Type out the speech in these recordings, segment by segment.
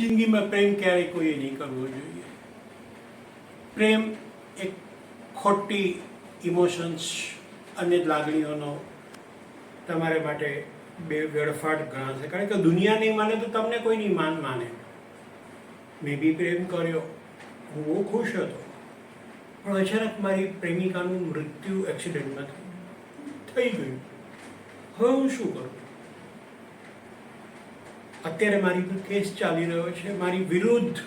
જિંદગીમાં પ્રેમ ક્યારેય કોઈએ નહીં કરવો જોઈએ. પ્રેમ એક ખોટી ઇમોશન્સ અને લાગણીઓનો તમારે માટે બે વેડફાટ ગણાશે કારણ કે દુનિયા નહીં માને તો તમને કોઈ નહીં માન માને. મેં બી પ્રેમ કર્યો. હું બહુ ખુશ હતો. પણ અચાનક મારી પ્રેમિકાનું મૃત્યુ એક્સિડન્ટમાં થયું. થઈ ગયું. હવે હું શું કરું? અત્યારે મારી પર કેસ ચાલી રહ્યો છે. મારી વિરુદ્ધ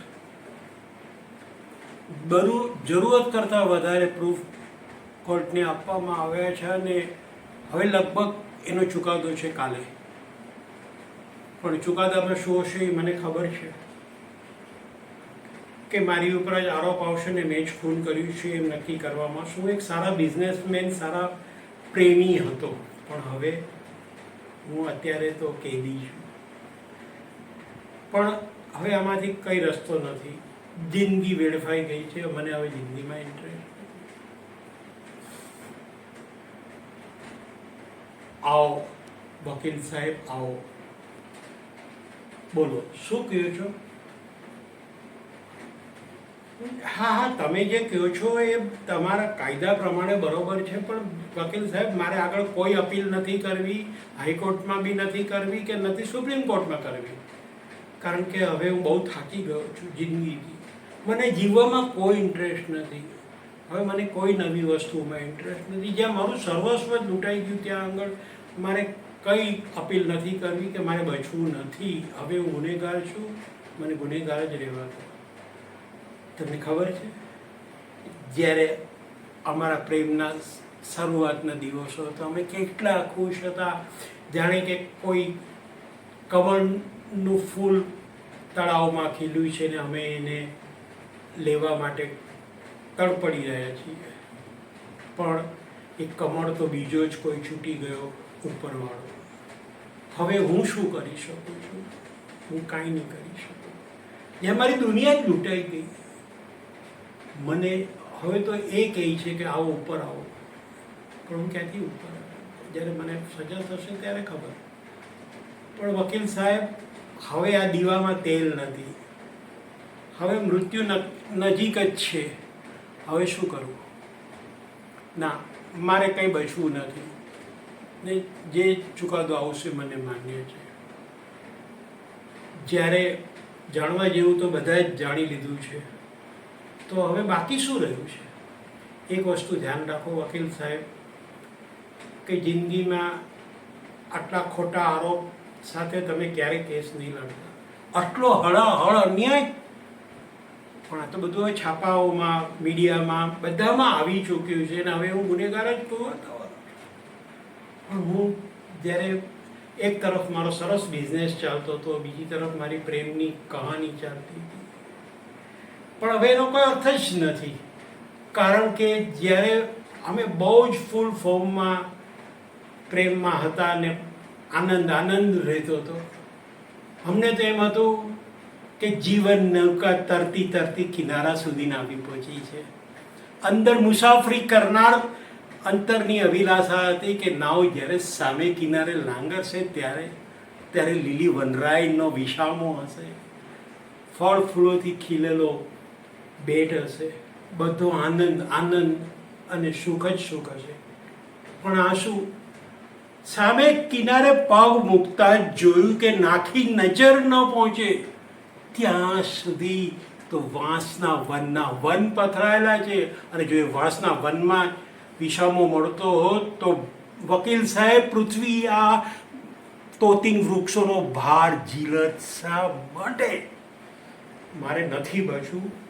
જરૂરત કરતાં વધારે પ્રૂફ કોર્ટને આપવામાં આવ્યા છે અને હવે લગભગ એનો ચુકાદો છે કાલે. પણ ચુકાદામાં શું હશે એ મને ખબર છે કે મારી ઉપર જ આરોપ આવશે ને મેં જ ખૂન કર્યું છે એમ નક્કી કરવામાં. શું એક સારા બિઝનેસમેન સારા પ્રેમી હતો. પણ હવે હું અત્યારે તો કેદી છું. પણ હવે આમાંથી કઈ રસ્તો નથી. જિંદગી વેડફાઈ ગઈ છે. મને હવે જિંદગીમાં ઇન્ટરેસ્ટ આવો, વકીલ સાહેબ, આવો. બોલો, શું કહો છો? હા હા, તમે જે કહો છો એ તમારા કાયદા પ્રમાણે બરોબર છે, પણ વકીલ સાહેબ, મારે આગળ કોઈ અપીલ નથી કરવી, હાઈકોર્ટમાં બી નથી કરવી કે નથી, સુપ્રીમ કોર્ટમાં કરવી? કારણ કે હવે હું બહુ થાકી ગયો છું જિંદગીથી. મને જીવવામાં કોઈ ઇન્ટરેસ્ટ નથી. હવે મને કોઈ નવી વસ્તુમાં ઇન્ટરેસ્ટ નથી. જ્યાં મારું સર્વસ્વ લૂંટાઈ ગયું ત્યાં આગળ, મારે કંઈ અપીલ નથી કરવી કે મારે બચવું નથી. હવે હું ગુનેગાર છું. મને ગુનેગાર જ રહેવા દો. તમને ખબર છે? જ્યારે અમારા પ્રેમના શરૂઆતના દિવસો હતા, અમે કેટલા ખુશ હતા. જાણે કે કોઈ કમળનું ફૂલ તળાવમાં ખીલ્યું છે ને અમે એને લેવા માટે તડપડી રહ્યા છીએ. પણ એ કમળ તો બીજો જ કોઈ છૂટી ગયો ઉપરવાળો. હવે હું શું કરી શકું છું? હું કાંઈ નહીં કરી શકું. જ્યાં મારી દુનિયા જ લૂંટાઈ ગઈ. મને હવે તો એ કહે છે કે આવો ઉપર આવો. પણ હું ક્યાંથી ઉપર? જ્યારે મને સજા થશે ત્યારે ખબર. પણ વકીલ સાહેબ હવે આ દીવામાં તેલ નથી. હવે મૃત્યુ નજીક જ છે. હવે શું કરવું? ના, મારે કંઈ બચવું નથી. ને જે ચુકાદો આવશે મને માન્ય છે. જ્યારે જાણવા જેવું તો બધા જ જાણી લીધું છે. તો હવે બાકી શું રહ્યું છે? એક વસ્તુ ધ્યાન રાખો, વકીલ સાહેબ, કે જિંદગીમાં આટલા ખોટા આરોપ સાથે તમે ક્યારેય કેસ નહીં લડતા આટલો હળહળ અન્યાય? પણ આ તો બધું છાપાઓમાં, મીડિયામાં, બધામાં આવી ચૂક્યું છે અને હવે હું ગુનેગાર જ કહું પણ હું જ્યારે એક તરફ મારો સરસ બિઝનેસ ચાલતો હતો, બીજી તરફ મારી પ્રેમની કહાની ચાલતી હતી. પણ હવે એનો કોઈ અર્થ જ નથી. કારણ કે જ્યારે અમે બહુ જ ફૂલ ફોર્મમાં પ્રેમમાં હતા અને આનંદ આનંદ રહેતો હતો. અમને તો એમ હતું કે જીવન નૌકા તરતી તરતી કિનારા સુધી આવી પહોંચી છે. અંદર મુસાફરી કરનાર અંતરની અભિલાષા હતી કે નાવ જ્યારે સામે કિનારે લાંગરશે ત્યારે ત્યારે લીલી વનરાયનો વિશામો હશે. ફળ ફૂલોથી ખીલેલો બેટ હશે. બધો આનંદ આનંદ અને સુખ જ સુખ હશે. પણ આ શું સામે કિનારે પગ મૂકતા જોયું કે નાખી નજર ન પહોંચે. ત્યાં સુધી તો વાંસના વનના વન પથરાયેલા છે. અને જો એ વાંસના વનમાં વિષામો મળતો હોત તો વકીલ સાહેબ પૃથ્વી આ તોતિંગ વૃક્ષોનો ભાર ઝીલત શા માટે. મારે નથી બચવું.